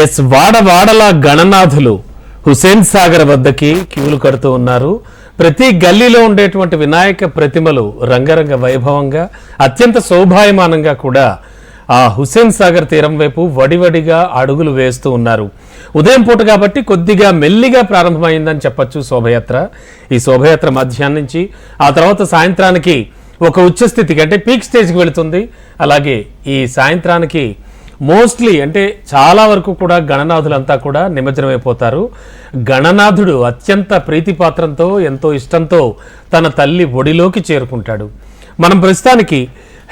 Yes వాడవాడల గణనాథులు హుసేన్ సాగర్ వద్దకి క్యూలు కడుతూ ఉన్నారు. ప్రతి గల్లీలో ఉండేటువంటి వినాయక ప్రతిమలు రంగరంగ వైభవంగా అత్యంత శోభాయమానంగా కూడా ఆ హుసేన్ సాగర్ తీరం వైపు వడివడిగా అడుగులు వేస్తూ ఉన్నారు. ఉదయం పూట కాబట్టి కొద్దిగా మెల్లిగా ప్రారంభమైందని చెప్పొచ్చు శోభయాత్ర. ఈ శోభయాత్ర మధ్యాహ్నం నుంచి ఆ తర్వాత సాయంత్రానికి ఒక ఉచ్చస్థితికి అంటే పీక్ స్టేజ్కి వెళుతుంది. అలాగే ఈ సాయంత్రానికి మోస్ట్లీ అంటే చాలా వరకు కూడా గణనాథులంతా కూడా నిమజ్జనమైపోతారు. గణనాథుడు అత్యంత ప్రీతిపాత్రంతో ఎంతో ఇష్టంతో తన తల్లి ఒడిలోకి చేరుకుంటాడు. మనం ప్రస్తుతానికి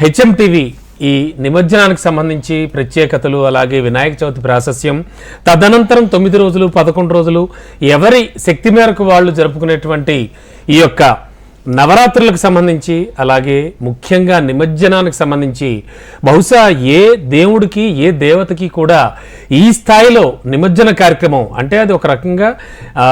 హెచ్ఎం టీవీ ఈ నిమజ్జనానికి సంబంధించి ప్రత్యేకతలు అలాగే వినాయక చవితి ప్రాశస్యం తదనంతరం తొమ్మిది రోజులు పదకొండు రోజులు ఎవరి శక్తి మేరకు వాళ్ళు జరుపుకునేటువంటి ఈ యొక్క నవరాత్రులకు సంబంధించి అలాగే ముఖ్యంగా నిమజ్జనానికి సంబంధించి బహుశా ఏ దేవుడికి ఏ దేవతకి కూడా ఈ స్థాయిలో నిమజ్జన కార్యక్రమం అంటే అది ఒక రకంగా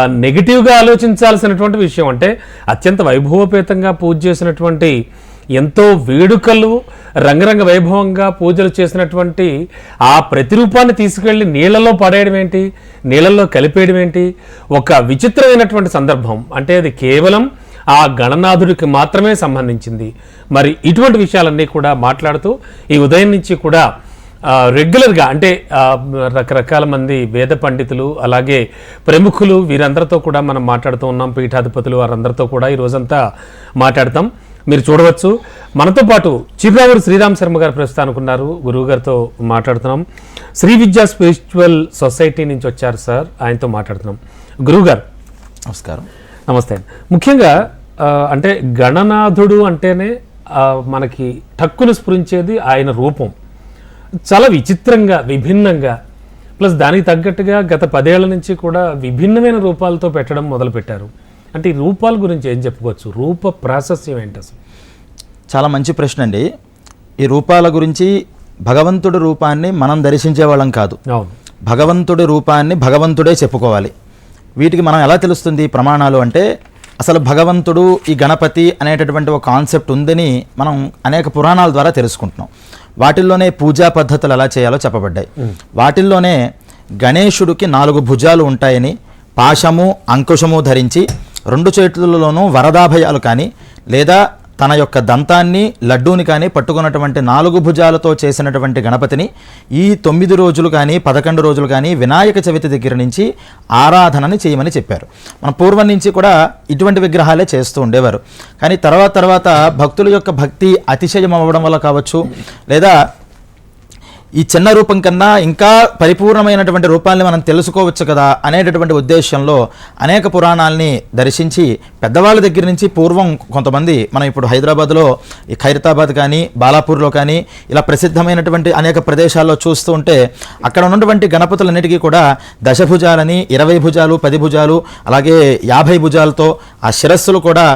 నెగిటివ్గా ఆలోచించాల్సినటువంటి విషయం. అంటే అత్యంత వైభవపేతంగా పూజ చేసినటువంటి ఎంతో వేడుకలు రంగరంగ వైభవంగా పూజలు చేసినటువంటి ఆ ప్రతిరూపాన్ని తీసుకెళ్ళి నీళ్ళలో పడేయడం ఏంటి? నీళ్ళల్లో కలిపేయడం ఏంటి? ఒక విచిత్రమైనటువంటి సందర్భం. అంటే అది కేవలం ఆ గణనాథుడికి మాత్రమే సంబంధించింది. మరి ఇటువంటి విషయాలన్నీ కూడా మాట్లాడుతూ ఈ ఉదయం నుంచి కూడా రెగ్యులర్గా అంటే రకరకాల మంది వేద పండితులు అలాగే ప్రముఖులు వీరందరితో కూడా మనం మాట్లాడుతూ ఉన్నాం. పీఠాధిపతులు వారందరితో కూడా ఈ రోజంతా మాట్లాడతాం. మీరు చూడవచ్చు. మనతో పాటు చిరురావురు శ్రీరామ్ శర్మ గారు ప్రస్తుతానికి ఉన్నారు గురువు గారితో మాట్లాడుతున్నాం. శ్రీ విద్యా స్పిరిచువల్ సొసైటీ నుంచి వచ్చారు సార్. ఆయనతో మాట్లాడుతున్నాం. గురువు గారు. నమస్కారం. నమస్తే. ముఖ్యంగా అంటే గణనాథుడు అంటేనే మనకి టక్కును స్ఫురించేది ఆయన రూపం. చాలా విచిత్రంగా విభిన్నంగా ప్లస్ దానికి తగ్గట్టుగా గత పదేళ్ళ నుంచి కూడా విభిన్నమైన రూపాలతో పెట్టడం మొదలుపెట్టారు. అంటే ఈ రూపాల గురించి ఏం చెప్పుకోవచ్చు? రూప ప్రాశస్యం ఏంటి అసలు? చాలా మంచి ప్రశ్న అండి. ఈ రూపాల గురించి భగవంతుడి రూపాన్ని మనం దర్శించే వాళ్ళం కాదు. అవును. భగవంతుడి రూపాన్ని భగవంతుడే చెప్పుకోవాలి. వీటికి మనం ఎలా తెలుస్తుంది? ప్రమాణాలు అంటే అసలు భగవంతుడు ఈ గణపతి అనేటటువంటి ఒక కాన్సెప్ట్ ఉందని మనం అనేక పురాణాల ద్వారా తెలుసుకుంటున్నాం. వాటిల్లోనే పూజా పద్ధతులు ఎలా చేయాలో చెప్పబడ్డాయి. వాటిల్లోనే గణేశుడికి నాలుగు భుజాలు ఉంటాయని పాశము అంకుశము ధరించి రెండు చేతులలోనూ వరదాభయాలు కానీ లేదా తన యొక్క దంతాన్ని లడ్డూని కానీ పట్టుకున్నటువంటి నాలుగు భుజాలతో చేసినటువంటి గణపతిని ఈ తొమ్మిది రోజులు కానీ పదకొండు రోజులు కానీ వినాయక చవితి దగ్గర నుంచి ఆరాధనని చేయమని చెప్పారు. మన పూర్వం నుంచి కూడా ఇటువంటి విగ్రహాలే చేస్తూ ఉండేవారు. కానీ తర్వాత తర్వాత భక్తుల యొక్క భక్తి అతిశయం అవ్వడం వల్ల కావచ్చు లేదా ఈ చిన్న రూపం కన్నా ఇంకా పరిపూర్ణమైనటువంటి రూపాన్ని మనం తెలుసుకోవచ్చు కదా అనేటటువంటి ఉద్దేశంలో అనేక పురాణాలని దర్శించి పెద్దవాళ్ళ దగ్గర నుంచి పూర్వం కొంతమంది మనం ఇప్పుడు హైదరాబాద్లో ఈ ఖైరతాబాద్ కానీ బాలాపూర్లో కానీ ఇలా ప్రసిద్ధమైనటువంటి అనేక ప్రదేశాల్లో చూస్తూ ఉంటే అక్కడ ఉన్నటువంటి గణపతులన్నిటికీ కూడా దశభుజాలని ఇరవై భుజాలు పది భుజాలు అలాగే యాభై భుజాలతో ఆ శిరస్సులు కూడా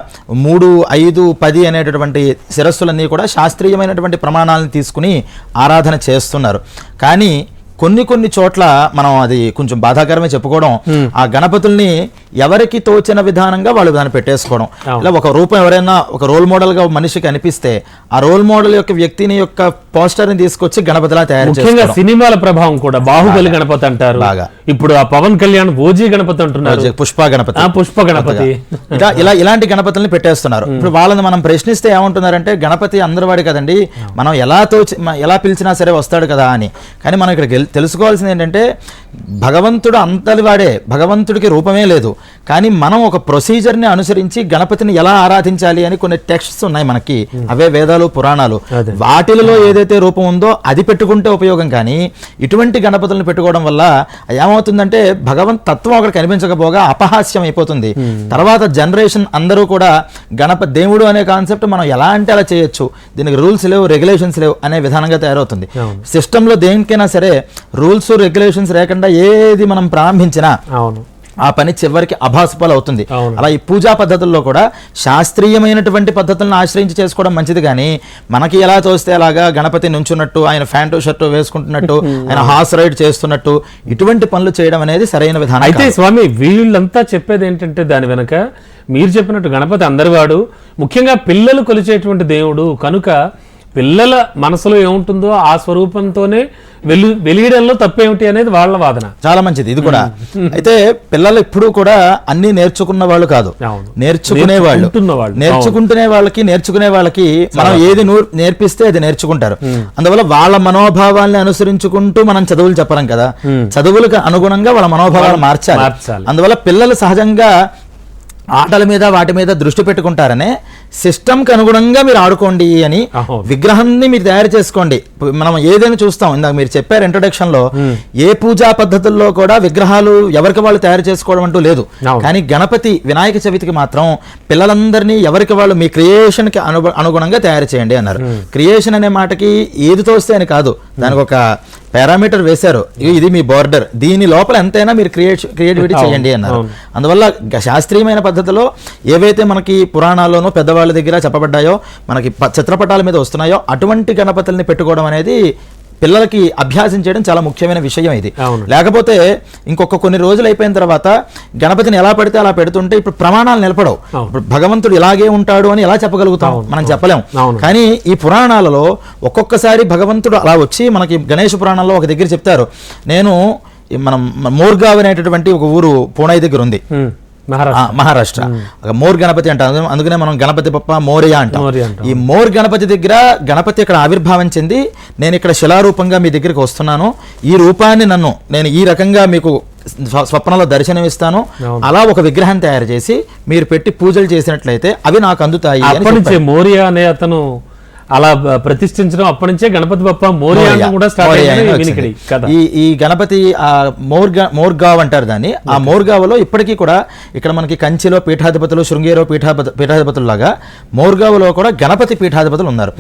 మూడు ఐదు పది అనేటటువంటి శిరస్సులన్నీ కూడా శాస్త్రీయమైనటువంటి ప్రమాణాలను తీసుకుని ఆరాధన చేస్తున్నారు కానీ కొన్ని కొన్ని చోట్ల మనం అది కొంచెం బాధాకరమే చెప్పుకోవడం ఆ గణపతుల్ని ఎవరికి తోచిన విధానంగా వాళ్ళు దాన్ని పెట్టేసుకోవడం. ఇలా ఒక రూపం ఎవరైనా ఒక రోల్ మోడల్గా మనిషికి అనిపిస్తే ఆ రోల్ మోడల్ యొక్క వ్యక్తిని యొక్క పోస్టర్ని తీసుకొచ్చి గణపతిలా తయారు ముఖ్యంగా చేసుకోవడం. సినిమాల ప్రభావం కూడా బాహుబలి గణపతి అంటారు. బాగా. ఇప్పుడు ఆ పవన్ కళ్యాణ్ ఓజీ గణపతి అంటున్నారు. పుష్ప గణపతి. ఆ పుష్ప గణపతి. ఇలా ఇలా ఇలాంటి గణపతుల్ని పెట్టేస్తున్నారు. ఇప్పుడు వాళ్ళని మనం ప్రశ్నిస్తే ఏమంటున్నారంటే గణపతి అందరి వాడి కదండి మనం ఎలా తోచి ఎలా పిలిచినా సరే వస్తాడు కదా అని. కానీ మనం ఇక్కడ గెల్- తెలుసుకోవాల్సింది ఏంటంటే భగవంతుడు అంతటి వాడే భగవంతుడికి రూపమే లేదు. కానీ మనం ఒక ప్రొసీజర్ని అనుసరించి గణపతిని ఎలా ఆరాధించాలి అని కొన్ని టెక్స్ట్స్ ఉన్నాయి మనకి. అవే వేదాలు పురాణాలు. అదే. వాటిలో ఏదైతే రూపం ఉందో అది పెట్టుకుంటే ఉపయోగం కానీ ఇటువంటి గణపతులను పెట్టుకోవడం వల్ల ఏమవుతుందంటే భగవంత్ తత్వం ఒకటి కనిపించకపోగా అపహాస్యం అయిపోతుంది. తర్వాత జనరేషన్ అందరూ కూడా గణప దేవుడు అనే కాన్సెప్ట్ మనం ఎలా అంటే అలా చేయొచ్చు? దీనికి రూల్స్ లేవు రెగ్యులేషన్స్ లేవు అనే విధానంగా తయారవుతుంది. సిస్టంలో దేనికైనా సరే రూల్స్ రెగ్యులేషన్స్ లేకుండా ఏది మనం ప్రారంభించినా అవును ఆ పని చివరికి అభాసుపాలు అవుతుంది. అలా ఈ పూజా పద్ధతుల్లో కూడా శాస్త్రీయమైనటువంటి పద్ధతులను ఆశ్రయించి చేసుకోవడం మంచిది కానీ మనకి ఎలా తోస్తే అలాగా గణపతి నుంచున్నట్టు ఆయన ఫ్యాంటు షర్టు వేసుకుంటున్నట్టు ఆయన హార్స్ రైడ్ చేస్తున్నట్టు ఇటువంటి పనులు చేయడం అనేది సరైన విధానం అయితే. స్వామి వీళ్ళంతా చెప్పేది ఏంటంటే దాని వెనక మీరు చెప్పినట్టు గణపతి అందరివాడు ముఖ్యంగా పిల్లలు కొలిచేటువంటి దేవుడు కనుక పిల్లల మనసులో ఏముంటుందో ఆ స్వరూపంతోనే వెలు వెలియడంలో తప్పేమిటి అనేది వాళ్ళ వాదన. చాలా మంచిది ఇది కూడా. అయితే పిల్లలు ఇప్పుడు కూడా అన్ని నేర్చుకున్న వాళ్ళు కాదు. నేర్చుకునే వాళ్ళు. నేర్చుకుంటునే వాళ్ళకి నేర్చుకునే వాళ్ళకి మనం ఏది నూర్- నేర్పిస్తే అది నేర్చుకుంటారు. అందువల్ల వాళ్ళ మనోభావాల్ని అనుసరించుకుంటూ మనం చదువులు చెప్పలేం కదా. చదువులకు అనుగుణంగా వాళ్ళ మనోభావాలు మార్చాలి. అందువల్ల పిల్లలు సహజంగా ఆటల మీద వాటి మీద దృష్టి పెట్టుకుంటారనే సిస్టమ్కి అనుగుణంగా మీరు ఆడుకోండి అని. విగ్రహాన్ని మీరు తయారు చేసుకోండి. మనం ఏదైనా చూస్తాం. ఇందాక మీరు చెప్పారు ఇంట్రొడక్షన్లో ఏ పూజా పద్ధతుల్లో కూడా విగ్రహాలు ఎవరికి వాళ్ళు తయారు చేసుకోవడం అంటూ లేదు. కానీ గణపతి వినాయక చవితికి మాత్రం పిల్లలందరినీ ఎవరికి వాళ్ళు మీ క్రియేషన్కి అను అనుగుణంగా తయారు చేయండి అన్నారు. క్రియేషన్ అనే మాటకి ఏది తోస్తే అని కాదు. దానికి ఒక పారామీటర్ వేశారు. ఇది మీ బార్డర్ దీని లోపల ఎంతైనా మీరు క్రియేట్ క్రియేటివిటీ చేయండి అన్నారు. అందువల్ల శాస్త్రీయమైన పద్ధతిలో ఏవైతే మనకి పురాణాల్లోనూ పెద్దవాళ్ళ దగ్గర చెప్పబడ్డాయో మనకి చిత్రపటాల మీద వస్తున్నాయో అటువంటి గణపతుల్ని పెట్టుకోవడం అనేది పిల్లలకి అభ్యాసం చేయడం చాలా ముఖ్యమైన విషయం ఇది. లేకపోతే ఇంకొక కొన్ని రోజులు అయిపోయిన తర్వాత గణపతిని ఎలా పడితే అలా పెడుతుంటే ఇప్పుడు ప్రమాణాలు నిలబడవు. ఇప్పుడు భగవంతుడు ఇలాగే ఉంటాడు అని ఎలా చెప్పగలుగుతాం? మనం చెప్పలేం. కానీ ఈ పురాణాలలో ఒక్కొక్కసారి భగవంతుడు అలా వచ్చి మనకి గణేష పురాణంలో ఒక దగ్గర చెప్తారు. నేను మనం మోర్గావ్ అనేటటువంటి ఒక ఊరు పూణే దగ్గర ఉంది. మహారాష్ట్ర. మోర్ గణపతి అంటాం. అందుకనే- మనం గణపతి పప్ప మోరియా అంటాం. ఈ మోర్ గణపతి దగ్గర గణపతి ఇక్కడ ఆవిర్భావం చెంది నేను ఇక్కడ శిలారూపంగా మీ దగ్గరికి వస్తున్నాను. ఈ రూపాన్ని నన్ను నేను ఈ రకంగా మీకు స్వ- స్వప్నంలో దర్శనమిస్తాను. అలా ఒక విగ్రహం తయారు చేసి మీరు పెట్టి పూజలు చేసినట్లయితే అవి నాకు అందుతాయి. మోరియా అనే అతను అలా ప్రతిష్ఠించడం అప్పటి నుంచే గణపతి బప్ప మోరియా మోరియా. అని కూడా స్టార్ట్ ఈ ఈ గణపతి ఆ మోర్గా మోర్గావ్ అంటారు దాన్ని. ఆ మోర్గావ్లో ఇప్పటికీ కూడా ఇక్కడ మనకి కంచిలో పీఠాధిపతులు శృంగేరో పీఠాధిపతి పీఠాధిపతుల్లాగా మోర్గావ్లో కూడా గణపతి పీఠాధిపతులు ఉన్నారు.